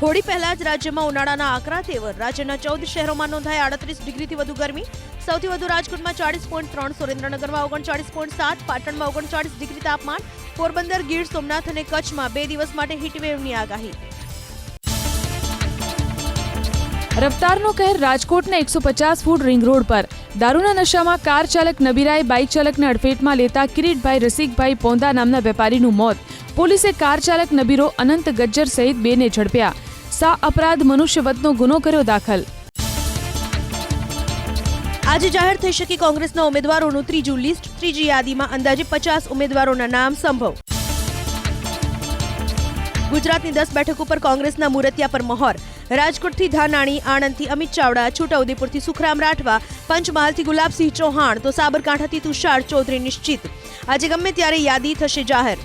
હોળી પહેલા જ રાજ્યમાં ઉનાળાના આકરા તેવર. રાજ્યના ચૌદ શહેરોમાં નોંધાઈ આડત્રીસ ડિગ્રીથી વધુ ગરમી. સૌથી વધુ રાજકોટમાં ચાળીસ પોઈન્ટ ત્રણ, સુરેન્દ્રનગરમાં ઓગણચાળીસ પોઈન્ટ સાત, પાટણમાં ઓગણચાળીસ ડિગ્રી તાપમાન. પોરબંદર, ગીર, સોમનાથ અને કચ્છમાં બે દિવસ માટે હીટવેવની આગાહી. રફતારનો કહેર રાજકોટના એકસો પચાસ ફૂટ રિંગ રોડ પર. દારૂના નશામાં કાર ચાલક નબીરાએ બાઇક ચાલકને અડફેટમાં લેતા કિરીટભાઈ રસિકભાઈ પોંદા નામના વેપારીનું મોત. પોલીસે કાર ચાલક નબીરો અનંત ગજ્જર સહિત બેને ઝડપ્યા. સા અપરાધ મનુષ્યવધનો ગુનો કર્યો દાખલ. આજે જાહેર થઈ શકે કોંગ્રેસના ઉમેદવારોનું ત્રીજું લિસ્ટ, ત્રીજી યાદીમાં અંદાજે પચાસ ઉમેદવારોના નામ સંભવ. ગુજરાતની દસ બેઠક ઉપર કોંગ્રેસના મુરતિયા પર મહોર. રાજકોટથી ધાનાણી, આણંદથી અમિત ચાવડા, છોટાઉદેપુરથી સુખરામ રાઠવા, પંચમહાલથી ગુલાબસિંહ ચૌહાણ, તો સાબરકાંઠાથી તુષાર ચૌધરી નિશ્ચિત. આજે ગમે ત્યારે યાદી થશે જાહેર.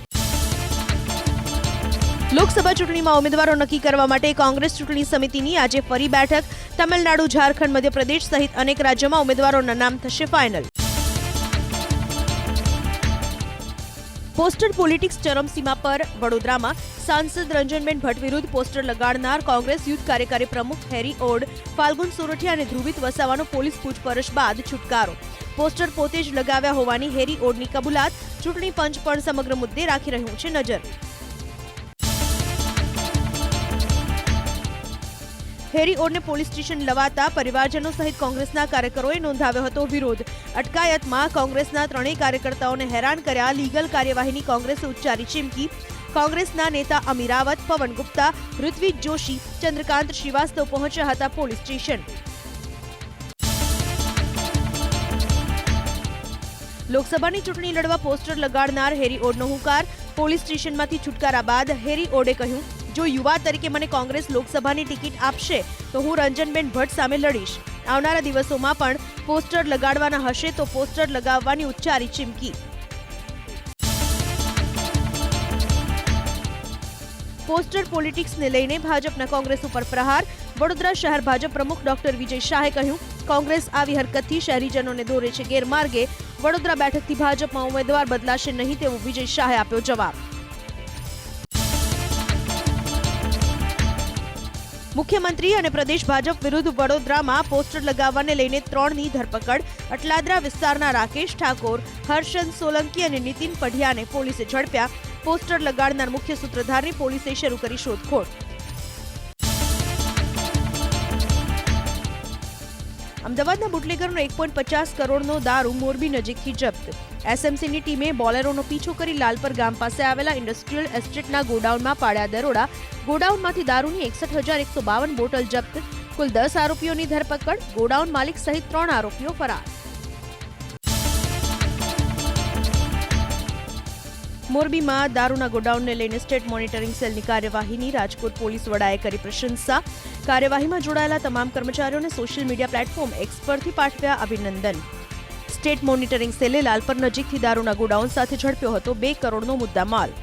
લોકસભા ચૂંટણીમાં ઉમેદવારો નક્કી કરવા માટે કોંગ્રેસ ચૂંટણી સમિતિની આજે ફરી બેઠક. તમિલનાડુ, ઝારખંડ, મધ્યપ્રદેશ સહિત અનેક રાજ્યોમાં ઉમેદવારોના નામ થશે ફાઇનલ. પોસ્ટર પોલિટિક્સ ચરમસીમા પર વડોદરામાં સાંસદ રંજનબેન ભટ્ટ વિરુદ્ધ પોસ્ટર લગાડનાર કોંગ્રેસ યુથ કાર્યકારી પ્રમુખ હેરી ઓડ, ફાલ્ગુન સોરઠિયા અને ધ્રુવિત વસાવાનો પોલીસ પૂછપરછ બાદ છુટકારો. પોસ્ટર પોતે જ લગાવ્યા હોવાની હેરી ઓડની કબૂલાત ચૂંટણી પંચ પણ સમગ્ર મુદ્દે રાખી રહ્યું છે નજર. હેરી ઓડને પોલીસ સ્ટેશન લવાતા પરિવારજનો સહિત કોંગ્રેસના કાર્યકરોએ નોંધાવ્યો હતો વિરોધ. અટકાયતમાં કોંગ્રેસના ત્રણેય કાર્યકર્તાઓને હેરાન કર્યા લીગલ કાર્યવાહીની કોંગ્રેસે ઉચ્ચારી ચીમકી. કોંગ્રેસના નેતા અમીરાવત, પવન ગુપ્તા, ઋત્વિજ જોશી, ચંદ્રકાંત શ્રીવાસ્તવ પહોંચ્યા હતા પોલીસ સ્ટેશન. લોકસભાની ચૂંટણી લડવા પોસ્ટર લગાડનાર હેરી ઓડનો હુંકાર. પોલીસ સ્ટેશનમાંથી છુટકારા બાદ હેરી ઓડે કહ્યું જો યુવા તરીકે મને કોંગ્રેસ લોકસભાની ટિકિટ આપશે, તો હું રંજનબેન ભટ્ટ સામે લડીશ. આવનારા દિવસોમાં પણ પોસ્ટર લગાડવાના હશે તો પોસ્ટર લગાવવાની ઉચ્ચારી ચીમકી. પોસ્ટર પોલિટિક્સને લઈને ભાજપના કોંગ્રેસ ઉપર પ્રહાર. વડોદરા શહેર ભાજપ પ્રમુખ ડોક્ટર વિજય શાહે કહ્યું, કોંગ્રેસ આવી હરકતથી શહેરીજનોને દોરે છે ગેરમાર્ગે. વડોદરા બેઠકથી ભાજપમાં ઉમેદવાર બદલાશે નહીં તેવો વિજય શાહે આપ્યો જવાબ. મુખ્યમંત્રી અને પ્રદેશ ભાજપ વિરુદ્ધ વડોદરામાં પોસ્ટર લગાવવાને લઈને ત્રણની ધરપકડ. અટલાદરા વિસ્તારના રાકેશ ઠાકોર હર્ષદ સોલંકી અને નીતિન પઢિયાને પોલીસે ઝડપ્યા. પોસ્ટર લગાડનાર મુખ્ય સૂત્રધારની પોલીસે શરૂ કરી શોધખોળ. અમદાવાદના બુટલેગરનો એક પોઈન્ટ પચાસ કરોડનો દારૂ મોરબી નજીકથી જપ્ત. એસએમસીની ટીમે બોલેરોનો પીછો કરી લાલપર ગામ પાસે આવેલા ઇન્ડસ્ટ્રીયલ એસ્ટેટના ગોડાઉનમાં પાડ્યા દરોડા. ગોડાઉનમાંથી દારૂની એકસઠ હજાર એકસો બાવન બોટલ જપ્ત. કુલ દસ આરોપીઓની ધરપકડ. ગોડાઉન માલિક સહિત ત્રણ આરોપીઓ ફરાર. મોરબીમાં દારૂના ગોડાઉનને લઈને સ્ટેટ મોનિટરિંગ સેલની કાર્યવાહીની રાજકોટ પોલીસ વડાએ કરી પ્રશંસા. કાર્યવાહીમાં જોડાયેલા તમામ કર્મચારીઓને સોશિયલ મીડિયા પ્લેટફોર્મ એક્સ પરથી પાઠવ્યા અભિનંદન. સ્ટેટ મોનિટરિંગ સેલે લાલપર નજીકથી દારૂના ગોડાઉન સાથે ઝડપ્યો હતો બે કરોડનો મુદ્દામાલ.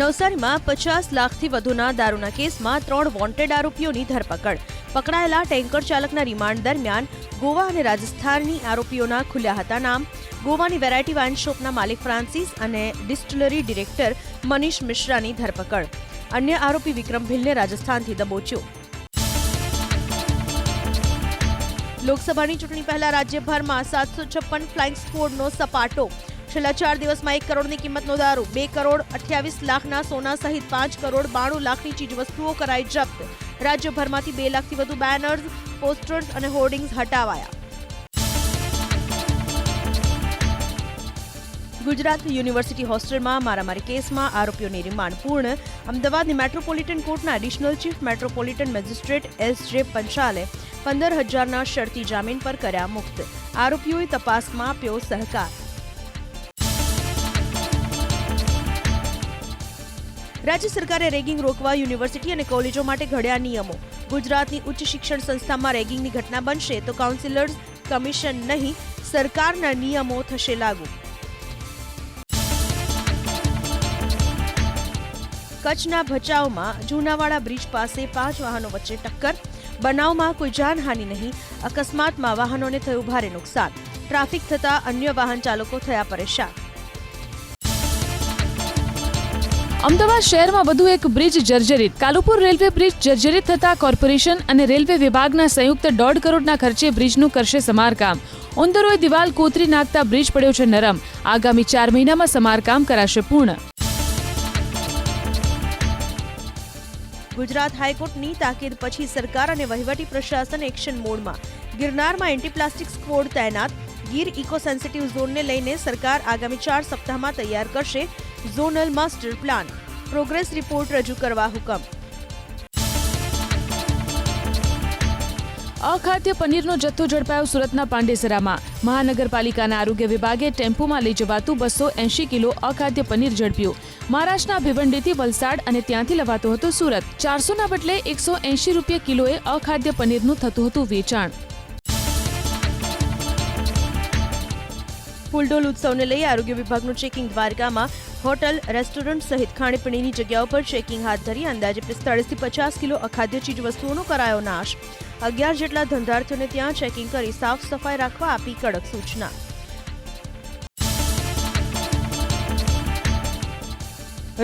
નવસારીમાં પચાસ લાખથી વધુના દારૂના કેસમાં ત્રણ વોન્ટેડ આરોપીઓની ધરપકડ. પકડાયેલા ટેન્કર ચાલકના રિમાન્ડ દરમિયાન ગોવા અને રાજસ્થાનની આરોપીઓના ખુલ્યા હતા નામ. ગોવાની વેરાયટી વાઇન શોપના માલિક ફ્રાન્સિસ અને ડિસ્ટિલરી ડિરેક્ટર મનીષ મિશ્રાની ધરપકડ. અન્ય આરોપી વિક્રમ ભિલને રાજસ્થાનથી દબોચ્યો. લોકસભાની ચૂંટણી પહેલા રાજ્યભરમાં સાતસો છપ્પન ફ્લાઇંગ સ્ક્વોડનો સપાટો. છેલ્લા ચાર દિવસમાં એક કરોડની કિંમતનો દારૂ, બે કરોડ અઠ્યાવીસ લાખના સોના સહિત પાંચ કરોડ બાણું લાખની ચીજવસ્તુઓ કરાઈ જપ્ત. રાજ્યભરમાંથી બે લાખથી વધુ બેનર્સ પોસ્ટર્સ અને હોર્ડિંગ્સ હટાવાયા. ગુજરાત યુનિવર્સિટી હોસ્ટેલમાં મારામારી કેસમાં આરોપીઓની રિમાન્ડ પૂર્ણ. અમદાવાદની મેટ્રોપોલિટન કોર્ટના additional chief metropolitan magistrate S J પંચાલે પંદર હજારના શરતી જામીન પર કર્યા મુક્ત. આરોપીઓએ તપાસમાં આપ્યો સહકાર. રાજ્ય સરકારે રેગિંગ રોકવા યુનિવર્સિટી અને કોલેજો માટે ઘડ્યા નિયમો. ગુજરાતની ઉચ્ચ શિક્ષણ સંસ્થામાં રેગિંગની ઘટના બનશે તો કાઉન્સિલર્સ કમિશન નહીં, સરકારના નિયમો થશે લાગુ. કચ્છના ભચાઉમાં જૂનાવાડા બ્રિજ પાસે પાંચ વાહનો વચ્ચે ટક્કર. બનાવમાં કોઈ જાનહાનિ નહીં. અકસ્માતમાં વાહનોને થયું ભારે નુકસાન. ટ્રાફિક થતા અન્ય વાહન ચાલકો થયા પરેશાન. અમદાવાદ શહેરમાં વધુ એક બ્રિજ જર્જરિત. કાલુપુર રેલવે બ્રિજ જર્જરિત થતા કોર્પોરેશન અને રેલવે વિભાગના સંયુક્ત દોઢ કરોડના ખર્ચે બ્રિજનું કરશે સમારકામ. ઉંદરોએ દિવાલ કોતરી નાખતા બ્રિજ પડ્યો છે નરમ. આગામી ચાર મહિનામાં સમારકામ કરાશે પૂર્ણ. ગુજરાત હાઈકોર્ટની તાકીદ પછી સરકાર અને વહીવટી પ્રશાસન એક્શન મોડમાં. ગિરનારમાં એન્ટી પ્લાસ્ટિક સ્ક્વોડ તૈનાત. ગીર ઇકો સેન્સિટિવ ઝોનને લઈને સરકાર આગામી ચાર સપ્તાહમાં તૈયાર કરશે zonal master plan. Progress report રજૂ કરવા હુકમ. અખાદ્ય પનીરનો જથ્થો ઝડપાયો સુરતના પાંડેસરામાં. મહાનગરપાલિકાના આરોગ્ય વિભાગે ટેમ્પોમાં લઈ જવાતું બસો એંશી કિલો અખાદ્ય પનીર ઝડપ્યું. મહારાષ્ટ્રના ભિવંડીથી વલસાડ અને ત્યાંથી લવાતો હતો સુરત. ચારસોના બદલે એકસો એંશી રૂપિયા કિલોએ અખાદ્ય પનીરનું થતું હતું વેચાણ. ફૂલડોલ ઉત્સવને લઈ આરોગ્ય વિભાગનું ચેકિંગ દ્વારકામાં. હોટલ, રેસ્ટોરન્ટ સહિત ખાણીપીણીની જગ્યાઓ પર ચેકિંગ હાથ ધરી અંદાજે પિસ્તાળીસથી પચાસ કિલો અખાદ્ય ચીજ વસ્તુઓનો કરાયો નાશ. અગિયાર જેટલા ધંધાર્થીઓને ત્યાં ચેકિંગ કરી સાફ સફાઈ રાખવા આપી કડક સૂચના.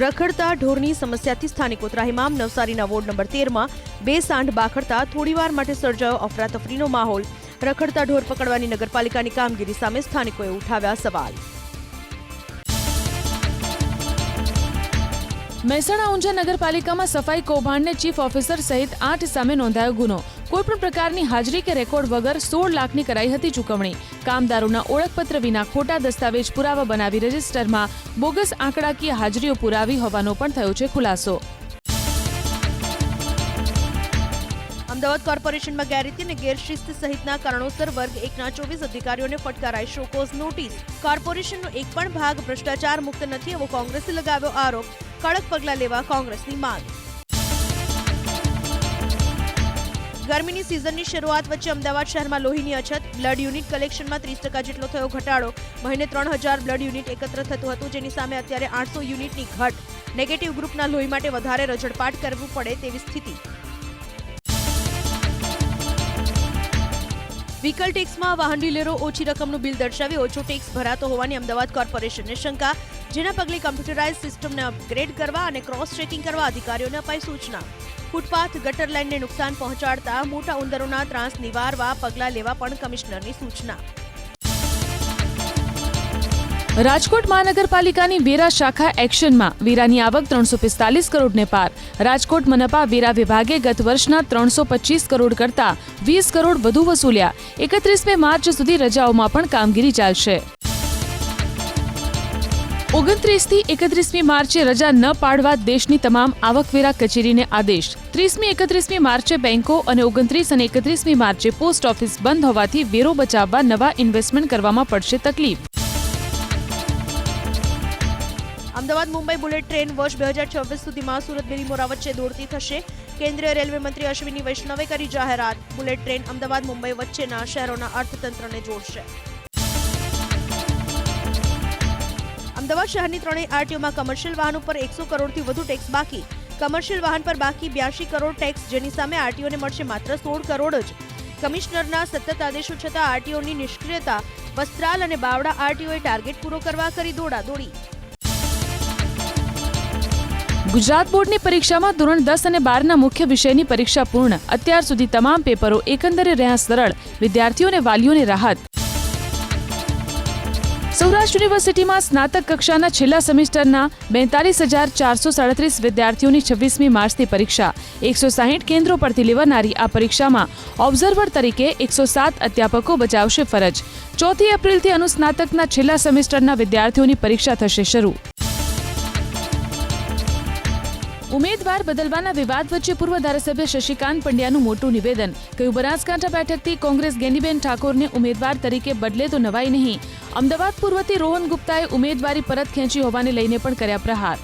રખડતા ઢોરની સમસ્યાથી સ્થાનિકો ત્રાહિમામ. નવસારીના વોર્ડ નંબર તેરમાં બે સાંઢ બાખડતા થોડીવાર માટે સર્જાયો અફરાતફરીનો માહોલ. રખડતા ઢોર પકડવાની નગરપાલિકાની કામગીરી સામે સ્થાનિકોએ ઉઠાવ્યા સવાલ. મહેસાણા ઊંઝા નગરપાલિકામાં સફાઈ કૌભાંડને ચીફ ઓફિસર સહિત આઠ સામે નોંધાયો ગુનો. કોઈપણ પ્રકારની હાજરી કે રેકોર્ડ વગર સોળ લાખની કરાઈ હતી ચૂકવણી. કામદારોના ઓળખપત્ર વિના ખોટા દસ્તાવેજ પુરાવા બનાવી રજિસ્ટરમાં બોગસ આંકડાકીય હાજરીઓ પુરાવી હોવાનો પણ થયો છે ખુલાસો. અમદાવાદ કોર્પોરેશનમાં ગેરરીતિ અને ગેરશિસ્ત સહિતના કારણોસર વર્ગ એકના ચોવીસ અધિકારીઓને ફટકારાઈ શોકોઝ નોટિસ. કોર્પોરેશનનો એક પણ ભાગ ભ્રષ્ટાચાર મુક્ત નથી એવો કોંગ્રેસે લગાવ્યો આરોપ. કડક પગલાં લેવા કોંગ્રેસની માંગ. ગરમીની સિઝનની શરૂઆત વચ્ચે અમદાવાદ શહેરમાં લોહીની અછત, બ્લડ યુનિટ કલેક્શનમાં ત્રીસ ટકા જેટલો થયો ઘટાડો. મહિને ત્રણ હજાર બ્લડ યુનિટ એકત્ર થતું હતું, જેની સામે અત્યારે આઠસો યુનિટની ઘટ. નેગેટિવ ગ્રુપના લોહી માટે વધારે રજડપાટ કરવું પડે તેવી સ્થિતિ. વ્હીકલ ટેક્સમાં વાહન ડીલરો ઓછી રકમનું બિલ દર્શાવી ઓછો ટેક્સ ભરાતો હોવાની અમદાવાદ કોર્પોરેશનને શંકા. જેના પગલે કમ્પ્યુટરાઇઝ સિસ્ટમને અપગ્રેડ કરવા અને ક્રોસ ચેકિંગ કરવા અધિકારીઓને અપાઈ સૂચના. ફૂટપાથ, ગટર લાઇનને નુકસાન પહોંચાડતા મોટા ઉંદરોના ત્રાસ નિવારવા પગલાં લેવા પણ કમિશનરની સૂચના. રાજકોટ મહાનગરપાલિકાની વેરા શાખા એક્શનમાં વેરાની આવક ત્રણસો પિસ્તાલીસ કરોડને પાર. રાજકોટ મનપા વેરા વિભાગે ગત વર્ષના ત્રણસો પચીસ કરોડ કરતા વીસ કરોડ વધુ વસૂલ્યા. એકત્રીસમી માર્ચ સુધી રજાઓમાં પણ કામગીરી ચાલશે. ઓગણત્રીસથી એકત્રીસમી માર્ચે રજા ન પાડવા દેશની તમામ આવકવેરા કચેરીને આદેશ. ત્રીસમી, એકત્રીસમી માર્ચે બેંકો અને ઓગણત્રીસ અને એકત્રીસમી માર્ચે પોસ્ટ ઓફિસ બંધ હોવાથી વેરો બચાવવા નવા ઇન્વેસ્ટમેન્ટ કરવામાં પડશે તકલીફ. અમદાવાદ મુંબઈ બુલેટ ટ્રેન વર્ષ બે હજાર છવ્વીસ સુધીમાં સુરત બેલીમોરા વચ્ચે દોડતી થશે. કેન્દ્રીય રેલવે મંત્રી અશ્વિની વૈષ્ણવે કરી જાહેરાત. બુલેટ ટ્રેન અમદાવાદ મુંબઈ વચ્ચેના શહેરોના અર્થતંત્રને જોડશે. અમદાવાદ શહેરની ત્રણેય આરટીઓમાં કમર્શિયલ વાહન પર એકસો કરોડથી વધુ ટેક્સ બાકી. કમર્શિયલ વાહન પર બાકી બ્યાસી કરોડ ટેક્સ જેની સામે આરટીઓને મળશે માત્ર સોળ કરોડ જ. કમિશનરના સતત આદેશો છતાં આરટીઓની નિષ્ક્રિયતા, વસ્ત્રાલ અને બાવડા આરટીઓએ ટાર્ગેટ પૂરો કરવા કરી દોડા દોડી ગુજરાત બોર્ડની પરીક્ષામાં ધોરણ દસ અને બારના મુખ્ય વિષયની પરીક્ષા પૂર્ણ. અત્યાર સુધી તમામ પેપરો એકંદરે રહ્યા સરળ. વિદ્યાર્થીઓને વાલીઓને રાહત. સૌરાષ્ટ્ર યુનિવર્સિટીમાં સ્નાતક કક્ષાના છેલ્લા સેમિસ્ટરના બેતાલીસ હજાર ચારસો સાડત્રીસ વિદ્યાર્થીઓની છવ્વીસમી માર્ચથી પરીક્ષા, એકસો સાહીઠ કેન્દ્રો પરથી લેવાનારી આ પરીક્ષામાં ઓબ્ઝર્વર તરીકે એકસો સાત અધ્યાપકો બજાવશે ફરજ. ચોથી એપ્રિલથી અનુસ્નાતકના છેલ્લા સેમિસ્ટરના વિદ્યાર્થીઓની પરીક્ષા થશે શરૂ. ઉમેદવાર બદલવાના વિવાદ વચ્ચે પૂર્વ ધારાસભ્ય શશિકાંત પંડ્યાનું મોટું નિવેદન. કહ્યું બનાસકાંઠા બેઠકથી કોંગ્રેસ ગેનીબેન ઠાકોરને ઉમેદવાર તરીકે બદલે તો નવાઈ નહીં. અમદાવાદ પૂર્વથી રોહન ગુપ્તાએ ઉમેદવારી પરત ખેંચી હોવાને લઈને પણ કર્યા પ્રહાર.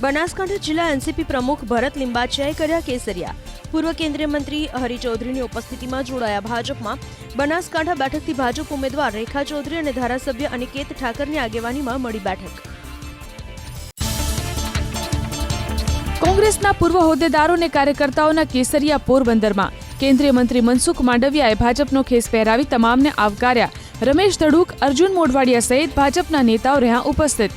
બનાસકાંઠા જિલ્લા એનસીપી પ્રમુખ ભરત લિંબાચિયાએ કર્યા કેસરિયા. પૂર્વ કેન્દ્રીય મંત્રી હરી ચૌધરીની ઉપસ્થિતિમાં જોડાયા ભાજપમાં. બનાસકાંઠા બેઠકથી ભાજપ ઉમેદવાર રેખા ચૌધરી અને ધારાસભ્ય અનિકેત ઠાકરની આગેવાનીમાં મળી બેઠક. કોંગ્રેસના પૂર્વ હોદ્દેદારો અને કાર્યકર્તાઓના કેસરિયા પોરબંદરમાં. કેન્દ્રીય મંત્રી મનસુખ માંડવિયાએ ભાજપનો ખેસ પહેરાવી તમામને આવકાર્યા. રમેશ ધડુક, અર્જુન મોઢવાડિયા સહિત ભાજપના નેતાઓ રહ્યા ઉપસ્થિત.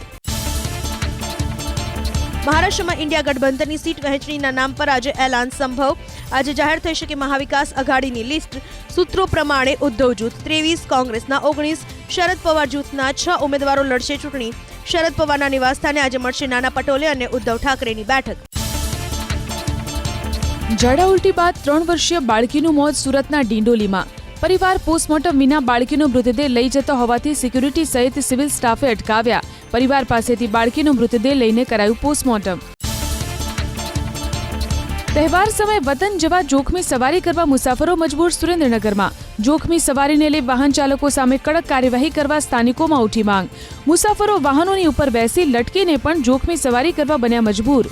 મહારાષ્ટ્રમાં ઇન્ડિયા ગઠબંધનની સીટ વહેંચણીના નામ પર આજે એલાન સંભવ. આજે જાહેર થઈ શકે મહાવિકાસ અઘાડીની લિસ્ટ સૂત્રો પ્રમાણે ઉદ્ધવ જૂથ ત્રેવીસ, કોંગ્રેસના ઓગણીસ, શરદ પવાર જૂથના છ ઉમેદવારો લડશે ચૂંટણી. શરદ પવારના નિવાસસ્થાને આજે મળશે નાના પટોલે અને ઉદ્ધવ ઠાકરેની બેઠક. ઝાડા ઉલટી બાદ ત્રણ વર્ષીય બાળકીનું મોત સુરતના ડિંડોલીમાં. પરિવાર પોસ્ટમોર્ટમ વિના બાળકીનો મૃતદેહ લઈ જતો હોવાથી સિક્યુરિટી સહિત સિવિલ સ્ટાફે અટકાવ્યા. પરિવાર પાસેથી બાળકીનો મૃતદેહ લઈને કરાયું પોસ્ટમોર્ટમ. તહેવાર સમયે વતન જવા જોખમી સવારી કરવા મુસાફરો મજબૂર સુરેન્દ્રનગરમાં. જોખમી સવારીને લઈ વાહન ચાલકો સામે કડક કાર્યવાહી કરવા સ્થાનિકોમાં ઉઠી માંગ. મુસાફરો વાહનોની ઉપર બેસી લટકીને પણ જોખમી સવારી કરવા બન્યા મજબૂર.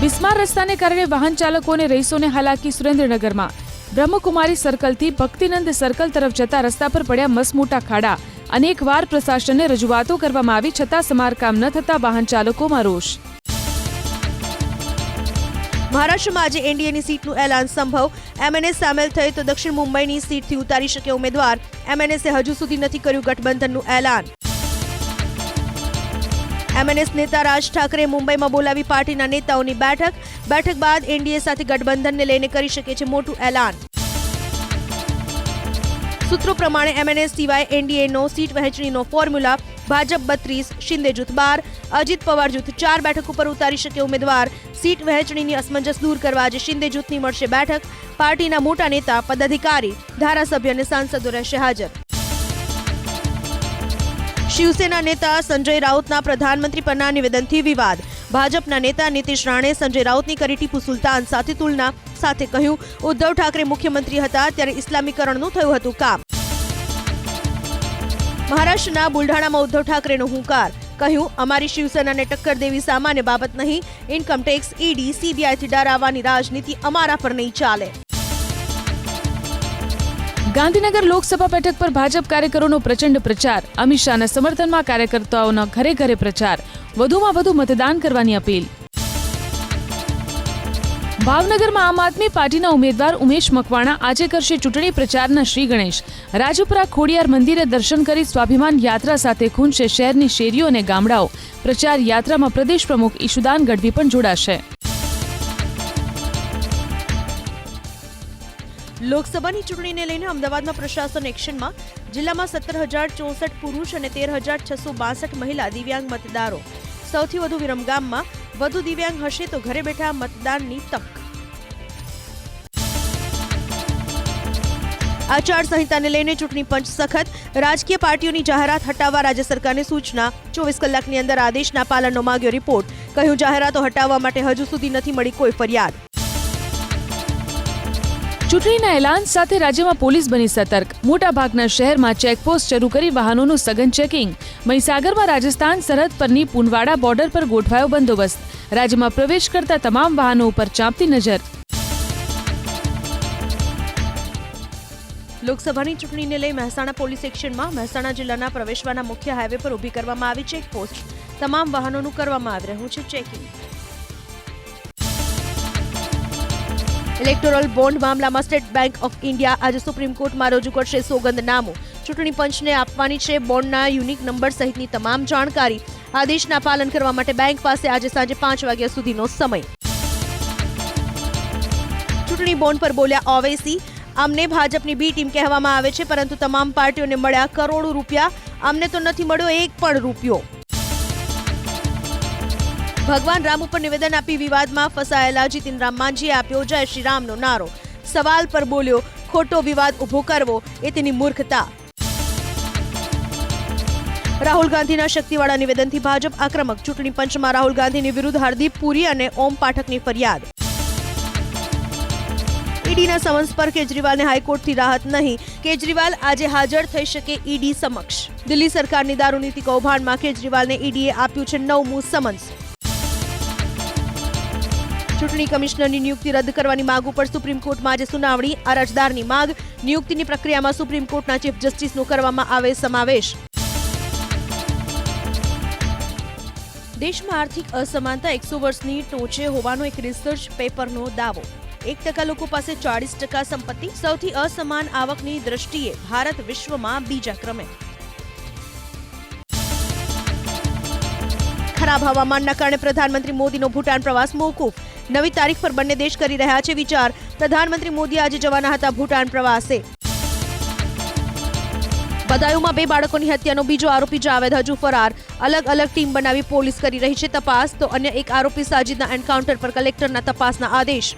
બિસ્માર રસ્તાને કારણે વાહન ચાલકો અને રહીશોને હાલાકી સુરેન્દ્રનગરમાં. બ્રહ્મકુમારી સર્કલથી ભક્તિનંદ સર્કલ તરફ જતા રસ્તા પર પડ્યા મસમોટા ખાડા. અનેક વાર પ્રશાસનને રજૂઆતો કરવામાં આવી છતાં સમારકામ ન થતા વાહન ચાલકોમાં રોષ. મહારાષ્ટ્રમાં આજે એનડીએની સીટનું એલાન સંભવ. એમએનએસ સામેલ થઈ તો દક્ષિણ મુંબઈની સીટથી ઉતારી શકે ઉમેદવાર. એમએનએસે હજુ સુધી નથી કર્યું ગઠબંધનનું એલાન. એમએનએસ નેતા રાજ ઠાકરે મુંબઈમાં બોલાવી પાર્ટીના નેતાઓની બેઠક. બેઠક બાદ એનડીએ સાથે ગઠબંધનને લઈને કરી શકે છે મોટું એલાન. સૂત્રો પ્રમાણે એમએનએસ સિવાય એનડીએનો સીટ વહેંચણીનો ફોર્મ્યુલા ભાજપ બત્રીસ, શિંદે જૂથ બાર, અજીત પવાર જૂથ ચાર બેઠક ઉપર ઉતારી શકે ઉમેદવાર. સીટ વહેંચણીની અસમંજસ દૂર કરવા આજે શિંદે જૂથની મળશે બેઠક. પાર્ટીના મોટા નેતા, પદાધિકારી, ધારાસભ્ય અને સાંસદો રહેશે હાજર. શિવસેના નેતા સંજય રાઉતના પ્રધાનમંત્રી પરના નિવેદનથી વિવાદ. ભાજપના નેતા નીતિશ રાણે સંજય રાઉતની કરી ટીપુ સુલતાન સાથે તુલના સાથે કહ્યું, ઉદ્ધવ ઠાકરે મુખ્યમંત્રી હતા ત્યારે ઇસ્લામીકરણનું થયું હતું કામ. મહારાષ્ટ્રના બુલઢાણામાં ઉદ્ધવ ઠાકરેનો હુંકાર. કહ્યું, અમારી શિવસેનાને ટક્કર દેવી સામાન્ય બાબત નહીં. ઇન્કમટેક્સ ઈડી સીબીઆઈથી ડરાવવાની રાજનીતિ અમારા પર નહીં ચાલે. ગાંધીનગર લોકસભા બેઠક પર ભાજપ કાર્યકરોનો પ્રચંડ પ્રચાર, અમિત શાહના સમર્થનમાં કાર્યકર્તાઓનો ઘરે ઘરે પ્રચાર, વધુમાં વધુ મતદાન કરવાની અપીલ. ભાવનગરમાં આમ આદમી પાર્ટીના ઉમેદવાર ઉમેશ મકવાણા આજે કરશે ચૂંટણી પ્રચારના શ્રી ગણેશ. રાજપુરા ખોડિયાર મંદિરે દર્શન કરી સ્વાભિમાન યાત્રા સાથે ખૂંચશે શહેરની શેરીઓ અને ગામડાઓ. પ્રચાર યાત્રામાં પ્રદેશ પ્રમુખ ઈશુદાન ગઢવી પણ જોડાશે. લોકસભાની ચૂંટણીને લઈને અમદાવાદમાં પ્રશાસન એક્શનમાં. જિલ્લામાં સત્તર હજાર ચોસઠ પુરુષ અને તેર હજાર છસો બાસઠ મહિલા દિવ્યાંગ મતદારો. સૌથી વધુ વિરમગામમાં વધુ દિવ્યાંગ હશે તો ઘરે બેઠા મતદાનની તક. આચારસંહિતાને લઈને ચૂંટણી પંચ સખત. રાજકીય પાર્ટીઓની જાહેરાત હટાવવા રાજ્ય સરકારને સૂચના. ચોવીસ કલાકની અંદર આદેશના પાલનનો માગ્યો રિપોર્ટ. કહ્યું, જાહેરાતો હટાવવા માટે હજુ સુધી નથી મળી કોઈ ફરિયાદ. ચૂંટણીના એલાન સાથે રાજ્યમાં પોલીસ બની સતર્ક. મોટાભાગના શહેરમાં ચેકપોસ્ટ શરૂ કરી વાહનોનું સઘન ચેકિંગ. મહીસાગરમાં રાજસ્થાન સરહદ પરની પુનવાડા બોર્ડર પર ગોઠવાયો બંદોબસ્ત. રાજ્યમાં પ્રવેશ કરતા તમામ વાહનો ઉપર ચાંપતી નજર. લોકસભાની ચૂંટણીને લઈ મહેસાણા પોલીસ એક્શનમાં મહેસાણા જિલ્લાના પ્રવેશવાના મુખ્ય હાઈવે પર ઊભી કરવામાં આવી ચેકપોસ્ટ. તમામ વાહનોનું કરવામાં આવી રહ્યું છે ચેકિંગ. ઇલેક્ટોરલ બોન્ડ મામલામાં સ્ટેટ બેંક ઓફ ઇન્ડિયા આજે સુપ્રીમ કોર્ટમાં રજૂ કરશે સોગંદનામું. ચૂંટણી પંચને આપવાની છે બોન્ડના યુનિક નંબર સહિતની તમામ જાણકારી. આદેશના પાલન કરવા માટે બેંક પાસે આજે સાંજે પાંચ વાગ્યા સુધીનો સમય. ચૂંટણી બોન્ડ પર બોલ્યા ઓવેસી. અમને ભાજપની બી ટીમ કહેવામાં આવે છે, પરંતુ તમામ પાર્ટીઓને મળ્યા કરોડો રૂપિયા. અમને તો નથી મળ્યો એક પણ રૂપિયો. ભગવાન રામ ઉપર નિવેદન આપી વિવાદમાં ફસાયેલા જીતિન રામ માંઝીએ આપ્યો જય શ્રી રામનો નારો. સવાલ પર બોલ્યો, ખોટો વિવાદ ઊભો કરવો એ તેની મૂર્ખતા. રાહુલ ગાંધીના શક્તિવાળા નિવેદનથી ભાજપ આક્રમક. ચૂંટણી પંચમાં રાહુલ ગાંધીની વિરુદ્ધ હરદીપ પુરી અને ઓમ પાઠકની ફરિયાદ. ઈડીના સમન્સ પર કેજરીવાલને હાઈકોર્ટથી રાહત નહીં. કેજરીવાલ આજે હાજર થઈ શકે ઈડી સમક્ષ. દિલ્હી સરકારની દારૂ નીતિ કૌભાંડમાં કેજરીવાલને ઈડીએ આપ્યું છે નવમું સમન્સ. ચૂંટણી કમિશનરની નિયુક્તિ રદ કરવાની માંગ ઉપર સુપ્રીમ કોર્ટમાં આજે સુનાવણી, અરજદારની માંગ, નિયુક્તિની પ્રક્રિયામાં સુપ્રીમ કોર્ટના ચીફ જસ્ટિસનો કરવામાં આવે સમાવેશ. દેશમાં આર્થિક અસમાનતા એકસો વર્ષની ટોચે હોવાનો એક રિસર્ચ પેપરનો દાવો. એક ટકા લોકો પાસે ચાળીસ ટકા સંપત્તિ, સૌથી અસમાન આવકની દ્રષ્ટિએ ભારત વિશ્વમાં બીજા ક્રમે. ખરાબ હવામાનના કારણે પ્રધાનમંત્રી મોદીનો ભૂટાન પ્રવાસ મોકૂફ. નવી તારીખ પર બંને દેશ કરી રહ્યા છે વિચાર. પ્રધાનમંત્રી મોદી આજે જવાના હતા ભૂટાન પ્રવાસે. બદાયુમાં બે બાળકોની હત્યાનો બીજો આરોપી જાવેદ હજુ ફરાર. અલગ અલગ ટીમ બનાવી પોલીસ કરી રહી છે તપાસ, તો અન્ય એક આરોપી સાજિદના એન્કાઉન્ટર પર કલેક્ટરના તપાસના આદેશ.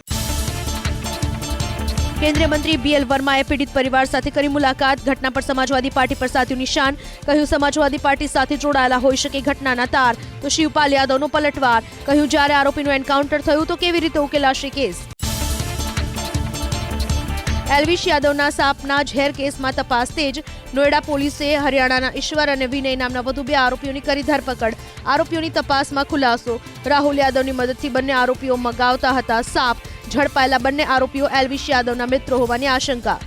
કેન્દ્રીય મંત્રી બીએલ વર્માએ પીડિત પરિવાર સાથે કરી મુલાકાત. ઘટના પર સમાજવાદી પાર્ટી પર સાધ્યું નિશાન. કહ્યું, સમાજવાદી પાર્ટી સાથે જોડાયેલા હોઈ શકે ઘટનાના તાર. તો શિવપાલ યાદવનો પલટવાર. કહ્યું, જ્યારે આરોપીનું એન્કાઉન્ટર થયું તો કેવી રીતે ઉકેલાશે કેસ? એલવિશ યાદવના સાપના ઝેર કેસમાં તપાસ તેજ. નોએડા પોલીસે હરિયાણાના ઈશ્વર અને વિનય નામના વધુ બે આરોપીઓની કરી ધરપકડ. આરોપીઓની તપાસમાં ખુલાસો. રાહુલ યાદવની મદદથી બંને આરોપીઓ મગાવતા હતા સાપ. ઝડપાયેલા બંને આરોપીઓ એલવિશ યાદવના મિત્રો હોવાની આશંકા.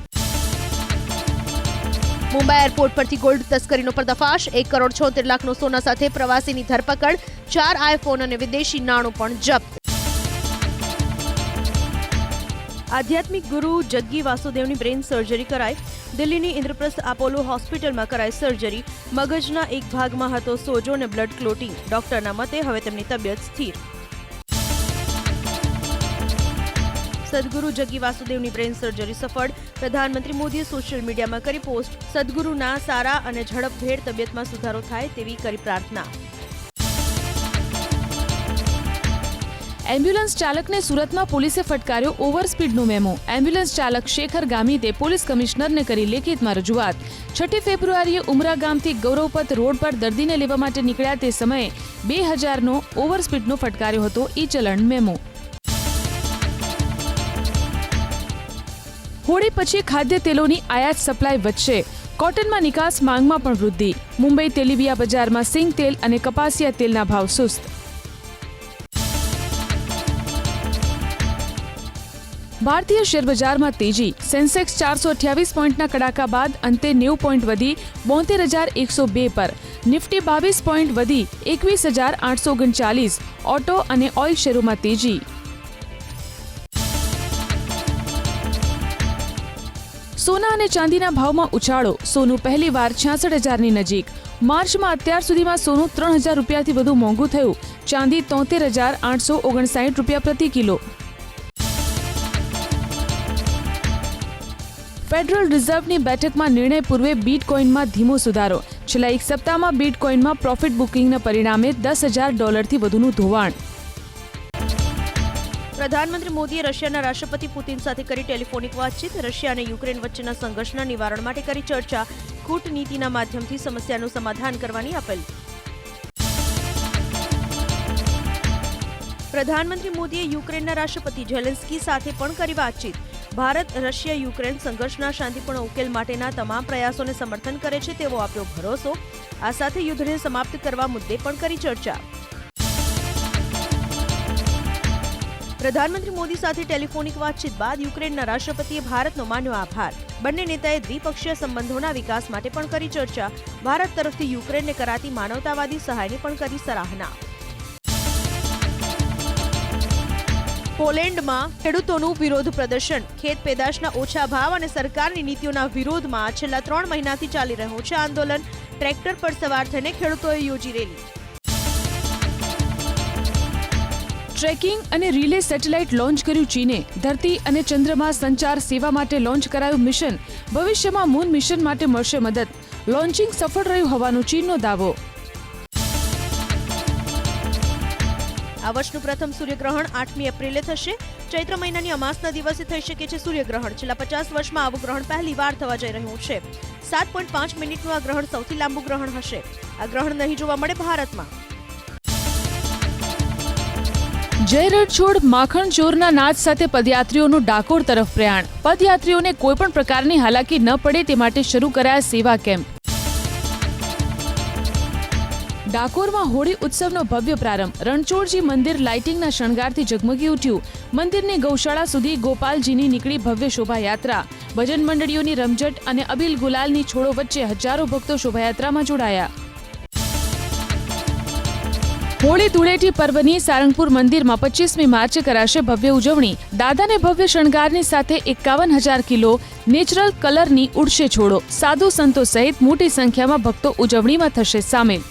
મુંબઈ એરપોર્ટ પરથી ગોલ્ડ તસ્કરીનો પર્દાફાશ, એક કરોડ છોતેર લાખનો સોના સાથે પ્રવાસીની ધરપકડ, ચાર આઈફોન અને વિદેશી નાણું પણ જપ્ત. આધ્યાત્મિક ગુરુ જગ્ગી વાસુદેવની બ્રેન સર્જરી કરાઈ. દિલ્હીની ઇન્દ્રપ્રસ્થ આપોલો હોસ્પિટલમાં કરાઈ સર્જરી. મગજના એક ભાગમાં હતો સોજો અને બ્લડ ક્લોટિંગ. ડોક્ટરના મતે હવે તેમની તબિયત સ્થિર. સદગુરુ જગ્ગી વાસુદેવની બ્રેન સર્જરી સફળ. પ્રધાનમંત્રી મોદીએ સોશિયલ મીડિયામાં કરી પોસ્ટ. સદગુરુના સારા અને ઝડપભેર તબિયતમાં સુધારો થાય તેવી કરી પ્રાર્થના. એમ્બ્યુલન્સ ચાલકને સુરતમાં પોલીસે ફટકાર્યો ઓવર સ્પીડનો મેમો. એમ્બ્યુલન્સ ચાલક શેખર ગામીતે પોલીસ કમિશનરને કરી લેખિતમાં રજૂઆત. છઠ્ઠી ફેબ્રુઆરીએ ઉમરા ગામથી ગૌરવપથ રોડ પર દર્દીને લેવા માટે નીકળ્યા તે સમયે બે હજારનો ઓવર સ્પીડનો ફટકાર્યો હતો ઈ ચલણ મેમો. હોળી પછી ખાદ્ય તેલોની આયાત સપ્લાય વધશે. કોટનમાં નિકાસ માંગમાં પણ વૃદ્ધિ. મુંબઈ તેલીબિયા બજારમાં સિંગ તેલ અને કપાસિયા તેલના ભાવ સુસ્ત. ભારતીય શેરબજારમાં તેજી. સેન્સેક્સ ચારસો અઠ્યાવીસ પોઈન્ટના કડાકા બાદ અંતે નેવું પોઈન્ટ વધી, બોતેર હજાર એકસો બે પર. નિફ્ટી બાવીસ પોઈન્ટ વધી, એકવીસ હજાર આઠસો ઓગણચાલીસ. ઓટો અને ઓઇલ શેરોમાં તેજી. સોના અને ચાંદીના ભાવમાં ઉછાળો. સોનું પહેલીવાર છ્યાસઠ હજારની નજીક. માર્ચમાં અત્યાર સુધીમાં સોનું ત્રણ હજાર રૂપિયાથી વધુ મોંઘું થયું. ચાંદી તોતેર હજાર આઠસો ઓગણસાઠ રૂપિયા પ્રતિ કિલો. ફેડરલ રિઝર્વની બેઠકમાં નિર્ણય પૂર્વે બીટકોઇનમાં ધીમો સુધારો. છેલ્લા એક સપ્તાહમાં બીટકોઇનમાં પ્રોફિટ બુકિંગના પરિણામે દસ હજાર ડોલરથી વધુનું ધોવાણ. પ્રધાનમંત્રી મોદીએ રશિયાના રાષ્ટ્રપતિ પુતિન સાથે કરી ટેલિફોનિક વાતચીત. રશિયા અને યુક્રેન વચ્ચેના સંઘર્ષના નિવારણ માટે કરી ચર્ચા. કૂટનીતિના માધ્યમથી સમસ્યાનું સમાધાન કરવાની અપીલ. પ્રધાનમંત્રી મોદીએ યુક્રેનના રાષ્ટ્રપતિ ઝેલેન્સ્કી સાથે પણ કરી વાતચીત. ભારત, રશિયા, યુક્રેન સંઘર્ષના શાંતિપૂર્ણ ઉકેલ માટેના તમામ પ્રયાસોને સમર્થન કરે છે તેવો આપ્યો ભરોસો. આ સાથે યુદ્ધને સમાપ્ત કરવા મુદ્દે પણ કરી ચર્ચા. પ્રધાનમંત્રી મોદી સાથે ટેલિફોનિક વાતચીત બાદ યુક્રેનના રાષ્ટ્રપતિએ ભારતનો માન્યો આભાર. બંને નેતાએ દ્વિપક્ષીય સંબંધોના વિકાસ માટે પણ કરી ચર્ચા. ભારત તરફથી યુક્રેનને કરાતી માનવતાવાદી સહાયની પણ કરી સરાહના. પોલેન્ડમાં ખેડૂતોનું વિરોધ પ્રદર્શન. ખેત પેદાશના ઓછા ભાવ અને સરકારની નીતિઓના વિરોધમાં છેલ્લા ત્રણ મહિનાથી ચાલી રહ્યું છે આંદોલન. ટ્રેક્ટર પર સવાર થઈને ખેડૂતોએ યોજી રેલી. ટ્રેકિંગ અને રિલે સેટેલાઇટ લોન્ચ કર્યું ચીને. ધરતી અને ચંદ્રમાં સંચાર સેવા માટે લોન્ચ કરાયું મિશન. ભવિષ્યમાં મૂન મિશન માટે મળશે મદદ. લોન્ચિંગ સફળ રહ્યું હોવાનો ચીનનો દાવો. આ વર્ષનું પ્રથમ સૂર્યગ્રહણ આઠમી એપ્રિલે થશે. ચૈત્ર મહિનાની અમાસના દિવસે થઈ શકે છે સૂર્યગ્રહણ. છેલ્લા પચાસ વર્ષમાં આવું ગ્રહણ પહેલી વાર થવા જઈ રહ્યું છે. સાત પોઈન્ટ પાંચ મિનિટનું આ ગ્રહણ સૌથી લાંબુ ગ્રહણ હશે. આ ગ્રહણ નહીં જોવા મળે ભારતમાં. જય રણછોડ માખણ ચોરના નાદ સાથે પદયાત્રીઓનું ડાકોર તરફ પ્રયાણ. પદયાત્રીઓને કોઈપણ પ્રકારની હાલાકી ન પડે તે માટે શરૂ કરાયા સેવા કેમ્પ. ડાકોરમાં હોળી ઉત્સવનો ભવ્ય પ્રારંભ. રણછોડજી મંદિર લાઇટિંગના શણગારથી ઝગમગી ઉઠ્યું. મંદિરની ગૌશાળા સુધી ગોપાલજીની નીકળી ભવ્ય શોભાયાત્રા. ભજન મંડળીઓની રમઝટ અને અબીલ ગુલાલની છોડો વચ્ચે હજારો ભક્તો શોભાયાત્રામાં જોડાયા. હોળી ધૂળેટી પર્વની સારંગપુર મંદિરમાં પચીસમી માર્ચે કરાશે ભવ્ય ઉજવણી. દાદાને ભવ્ય શણગારની સાથે એકાવન હજાર કિલો નેચરલ કલરની ઉડશે છોડો. સાધુ સંતો સહિત મોટી સંખ્યામાં ભક્તો ઉજવણીમાં થશે સામેલ.